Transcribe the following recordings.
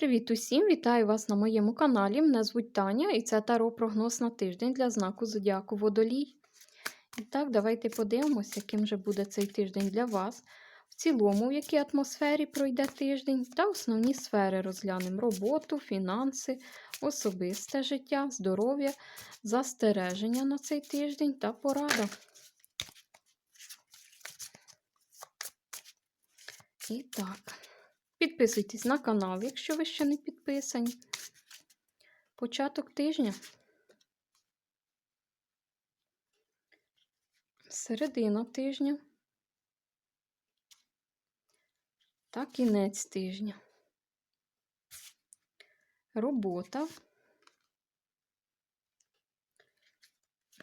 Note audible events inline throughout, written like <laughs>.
Привіт усім! Вітаю вас на моєму каналі. Мене звуть Таня і це таро прогноз на тиждень для знаку Зодіаку Водолій. І так, давайте подивимося, яким же буде цей тиждень для вас. В цілому, в якій атмосфері пройде тиждень, та основні сфери розглянемо: роботу, фінанси, особисте життя, здоров'я, застереження на цей тиждень та порада. І так. Підписуйтесь на канал, якщо ви ще не підписані. Початок тижня. Середина тижня. Та кінець тижня. Робота.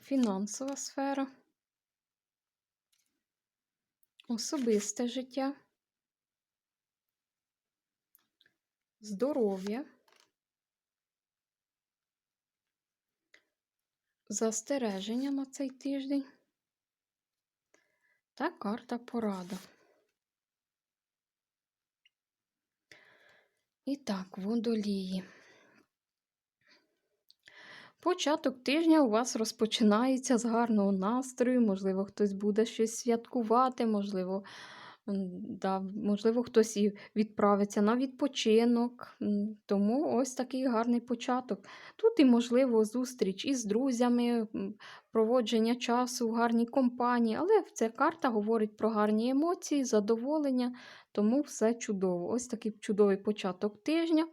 Фінансова сфера. Особисте життя. Здоров'я, застереження на цей тиждень та карта порада. І так, водолії. Початок тижня у вас розпочинається з гарного настрою, можливо, хтось буде щось святкувати, можливо, Да, Можливо, хтось і відправиться на відпочинок. Тому ось такий гарний початок. Тут і, можливо, зустріч із друзями, проводження часу в гарній компанії, але ця карта говорить про гарні емоції, задоволення, тому все чудово. Ось такий чудовий початок тижня.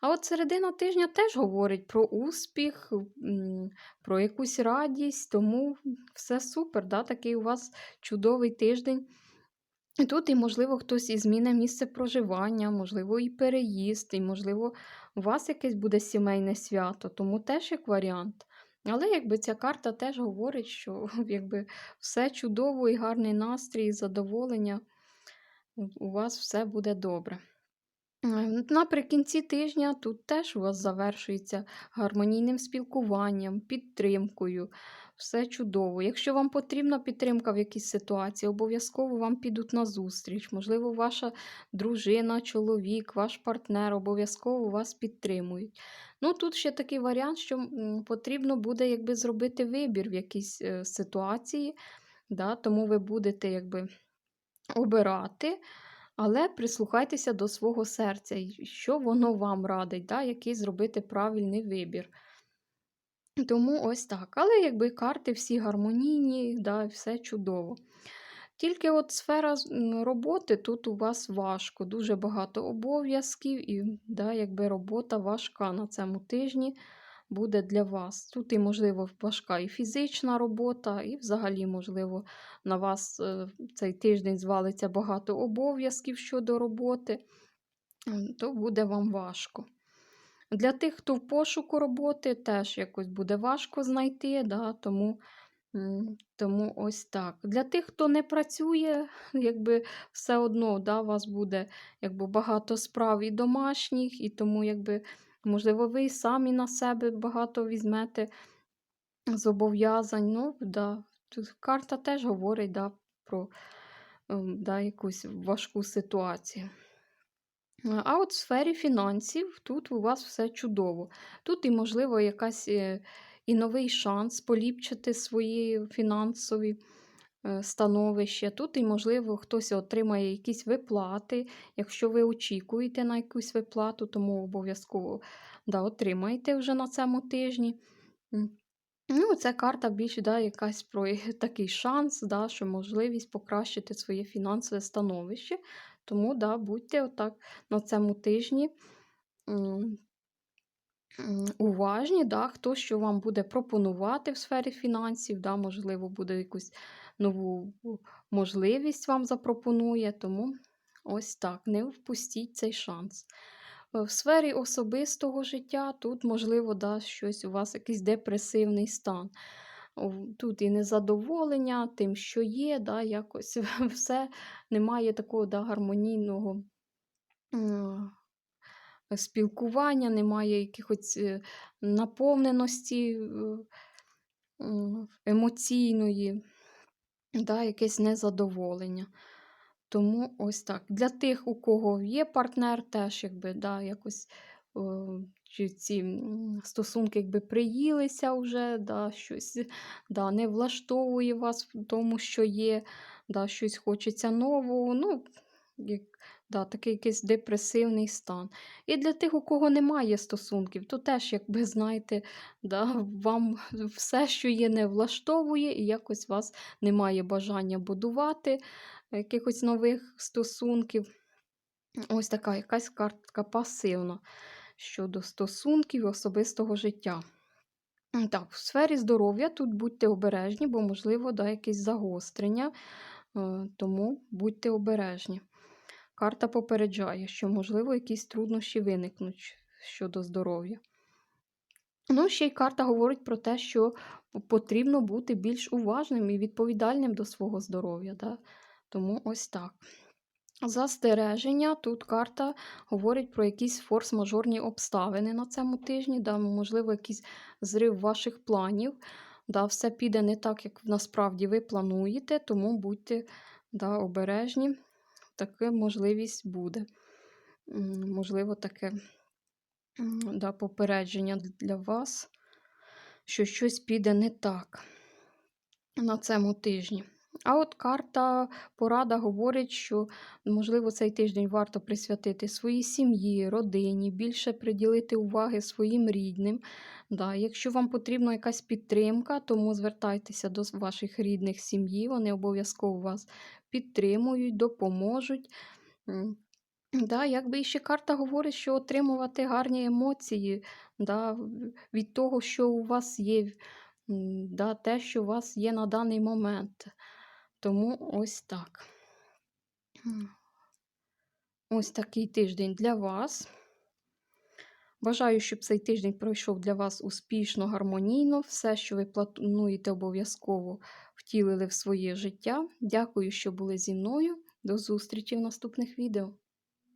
А от середина тижня теж говорить про успіх, про якусь радість, тому все супер. да, Такий у вас чудовий тиждень. І тут, і, можливо, хтось і зміни місце проживання, можливо, і переїзд, і, можливо, у вас якесь буде сімейне свято, тому теж як варіант. Але якби ця карта теж говорить, що <laughs> якби все чудово і гарний настрій, і задоволення, у вас все буде добре. Е, наприкінці тижня тут теж у вас завершується гармонійним спілкуванням, підтримкою. Все чудово. Якщо вам потрібна підтримка в якійсь ситуації, обов'язково вам підуть на зустріч. Можливо, ваша дружина, чоловік, ваш партнер обов'язково вас підтримують. Ну, Тут ще такий варіант, що потрібно буде якби, зробити вибір в якійсь е, ситуації, да, тому ви будете якби, обирати. Але прислухайтеся до свого серця, що воно вам радить, да, який зробити правильний вибір. Тому ось так. Але якби карти всі гармонійні, да, все чудово. Тільки от сфера роботи тут у вас важко, дуже багато обов'язків, і да, якби робота важка на цьому тижні буде для вас. Тут і, можливо, важка і фізична робота, і взагалі, можливо, на вас е, цей тиждень звалиться багато обов'язків щодо роботи, то буде вам важко. Для тих, хто в пошуку роботи, теж якось буде важко знайти, да, тому тому ось так. Для тих, хто не працює, <laughs> якби все одно да, у вас буде якби, багато справ і домашніх, і тому, якби, можливо, ви і самі на себе багато візьмете зобов'язань. Ну, да. Карта теж говорить да, про ем, да, якусь важку ситуацію. А от в сфері фінансів тут у вас все чудово. Тут і, можливо, якась е, і новий шанс поліпшити свої фінансові е, становище. Тут, і, можливо, хтось отримає якісь виплати. Якщо ви очікуєте на якусь виплату, тому обов'язково да, отримаєте вже на цьому тижні. Ну, Ця карта більше да, якась про <laughs> такий шанс, да, що можливість покращити своє фінансове становище. Тому, да, будьте отак на цьому тижні уважні, да, хто що вам буде пропонувати в сфері фінансів, да, можливо, буде якусь нову можливість вам запропонує. Тому ось так, не впустіть цей шанс. Е, в сфері особистого життя тут, можливо, да, щось у вас якийсь депресивний стан. Тут і незадоволення тим, що є, да, якось <laughs> все немає такого да, гармонійного спілкування, немає якихось е, наповненості емоційної, да, якесь незадоволення. Тому ось так. Для тих, у кого є партнер, теж якби, да, якось о, чи ці стосунки якби приїлися вже, да, щось да, не влаштовує вас в тому, що є, да, щось хочеться нового. Ну, як, да, такий якийсь депресивний стан. І для тих, у кого немає стосунків, то теж, якби знаєте, да, вам все, що є, не влаштовує, і якось вас немає бажання будувати якихось нових стосунків. Ось така якась картка пасивна щодо стосунків і особистого життя. Так, в сфері здоров'я тут будьте обережні, бо, можливо, да, якісь загострення, е, тому будьте обережні. Карта попереджає, що, можливо, якісь труднощі виникнуть щодо здоров'я. Ну, ще й карта говорить про те, що потрібно бути більш уважним і відповідальним до свого здоров'я. Да? Тому ось так. Застереження. Тут карта говорить про якісь форс-мажорні обставини на цьому тижні, да, можливо, якийсь зрив ваших планів. Да, все піде не так, як насправді ви плануєте, тому будьте да, обережні. Така можливість буде. Можливо, таке да, попередження для вас, що щось піде не так на цьому тижні. А от карта порада говорить, що, можливо, цей тиждень варто присвятити своїй сім'ї, родині, більше приділити уваги своїм рідним. Да, якщо вам потрібна якась підтримка, тому звертайтеся до ваших рідних сім'ї, вони обов'язково вас підтримують, допоможуть. Да, якби ще карта говорить, що отримувати гарні емоції да, від того, що у вас є, да, те, що у вас є на даний момент. Тому ось так. Ось такий тиждень для вас. Бажаю, щоб цей тиждень пройшов для вас успішно, гармонійно. Все, що ви плануєте, обов'язково втілили в своє життя. Дякую, що були зі мною. До зустрічі в наступних відео.